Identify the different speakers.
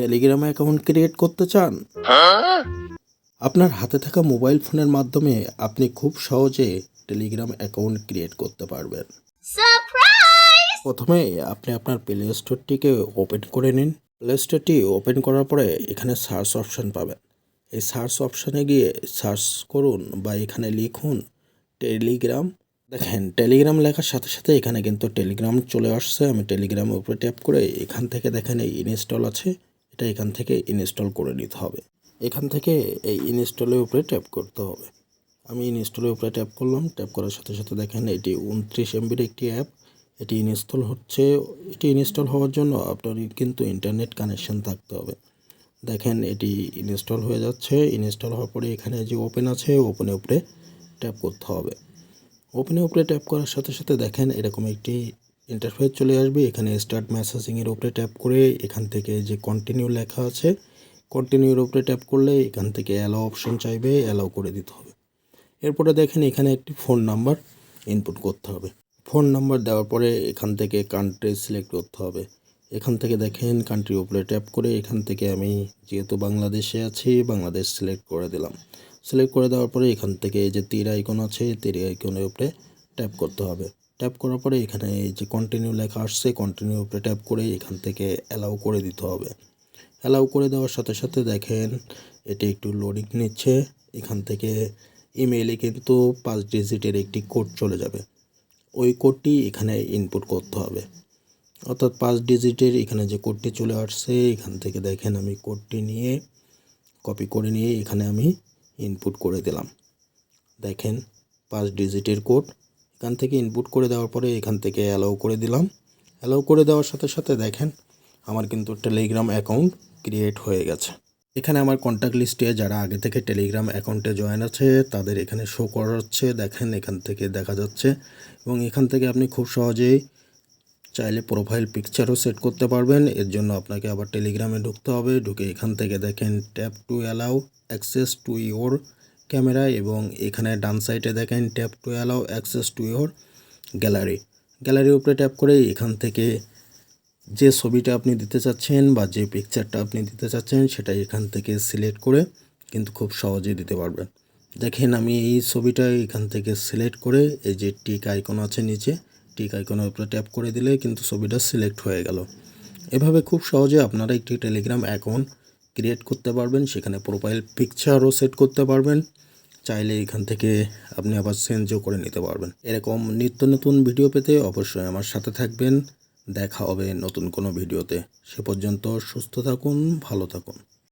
Speaker 1: Telegram account create করতে চান? আপনার হাতে থাকা মোবাইল ফোনের মাধ্যমে আপনি খুব সহজে টেলিগ্রাম অ্যাকাউন্ট ক্রিয়েট করতে পারবেন। প্রথমে আপনি আপনার প্লে স্টোরটিকে ওপেন করে নিন। প্লে স্টোরটি ওপেন করার পরে এখানে সার্চ অপশন পাবেন। এই সার্চ অপশানে গিয়ে সার্চ করুন বা এখানে লিখুন টেলিগ্রাম। দেখেন টেলিগ্রাম লেখার সাথে সাথে এখানে কিন্তু টেলিগ্রাম চলে আসছে। আমি টেলিগ্রামের উপরে ট্যাপ করে এখান থেকে দেখেন এই ইনস্টল আছে। এটা এখান থেকে ইনস্টল করে নিতে হবে। এখান থেকে এই ইনস্টলের উপরে ট্যাপ করতে হবে। আমি ইনস্টলের উপরে ট্যাপ করলাম, ট্যাপ করার সাথে সাথে দেখেন এটি উনত্রিশ এমবির একটি অ্যাপ। এটি ইনস্টল হচ্ছে, এটি ইনস্টল হওয়ার জন্য আপনার কিন্তু ইন্টারনেট কানেকশন থাকতে হবে। দেখেন এটি ইনস্টল হয়ে যাচ্ছে, ইনস্টল হওয়ার পরে এখানে যে ওপেন আছে, ওপেনের উপরে ট্যাপ করতে হবে। ওপেনের উপরে ট্যাপ করার সাথে সাথে দেখেন এরকম একটি ইন্টারফেস চলে আসবে। এখানে স্টার্ট মেসেজিংয়ের উপরে ট্যাপ করে এখান থেকে যে কন্টিনিউ লেখা আছে কন্টিনিউর উপরে ট্যাপ করলে এখান থেকে অ্যালাও অপশন চাইবে অ্যালাও করে দিতে হবে। এরপরে দেখেন এখানে একটি ফোন নাম্বার ইনপুট করতে হবে। ফোন নাম্বার দেওয়ার পরে এখান থেকে কান্ট্রি সিলেক্ট করতে হবে। এখান থেকে দেখেন কান্ট্রির উপরে ট্যাপ করে এখান থেকে আমি যেহেতু বাংলাদেশে আছি, বাংলাদেশ সিলেক্ট করে দিলাম। সিলেক্ট করে দেওয়ার পরে এখান থেকে যে তীর আইকন আছে, তীর আইকনের উপরে ট্যাপ করতে হবে। ট্যাপ করার পরে এখানে এই যে কন্টিনিউ লেখা আসছে কন্টিনিউ উপরে ট্যাপ করে এখান থেকে অ্যালাউ করে দিতে হবে। অ্যালাউ করে দেওয়ার সাথে সাথে দেখেন, এটি একটু লোডিং নিচ্ছে, এখান থেকে ইমেইলে কিন্তু পাঁচ ডিজিটের একটি কোড চলে যাবে। ওই কোডটি এখানে ইনপুট করতে হবে। অর্থাৎ পাঁচ ডিজিটের এখানে যে কোডটি চলে আসছে, এখান থেকে দেখেন আমি কোডটি নিয়ে কপি করে নিয়ে এখানে আমি ইনপুট করে দিলাম। দেখেন, পাঁচ ডিজিটের কোড এখান থেকে ইনপুট করে দেওয়ার পরে এখান থেকে অ্যালাউ করে দিলাম। অ্যালাউ করে দেওয়ার সাথে সাথে দেখেন, আমার কিন্তু টেলিগ্রাম অ্যাকাউন্ট ক্রিয়েট হয়ে গেছে। এখানে আমার কন্ট্যাক্ট লিস্টে যারা আগে থেকে টেলিগ্রাম অ্যাকাউন্টে জয়েন আছে, তাদের এখানে শো করা হচ্ছে দেখেন, এখান থেকে দেখা যাচ্ছে। এবং এখান থেকে আপনি খুব সহজেই চাইলে প্রোফাইল পিকচারও সেট করতে পারবেন। এর জন্য আপনাকে আবার টেলিগ্রামে ঢুকতে হবে। ঢুকে এখান থেকে দেখেন tap to allow access to your camera এবং এখানে ডান সাইডে দেখেন tap to allow access to your gallery. গ্যালারির উপরে ট্যাপ করে এখান থেকে যে ছবিটা আপনি দিতে চাচ্ছেন বা যে পিকচারটা আপনি দিতে চাচ্ছেন সেটা এখান থেকে সিলেক্ট করে কিন্তু খুব সহজেই দিতে পারবেন। দেখেন আমি এই ছবিটা এখান থেকে সিলেক্ট করে এই যে টিক আইকন আছে নিচে টিক আইকনের উপরে ট্যাপ করে দিলে কিন্তু ছবিটা সিলেক্ট হয়ে গেল। এভাবে খুব সহজে আপনারা একটি টেলিগ্রাম অ্যাকাউন্ট ক্রিয়েট করতে পারবেন, সেখানে প্রোফাইল পিকচারও সেট করতে পারবেন। চাইলে এখান থেকে আপনি আবার চেঞ্জও করে নিতে পারবেন। এরকম নিত্য নতুন ভিডিও পেতে অবশ্যই আমার সাথে থাকবেন। দেখা হবে নতুন কোনো ভিডিওতে সে পর্যন্ত সুস্থ থাকুন, ভালো থাকুন।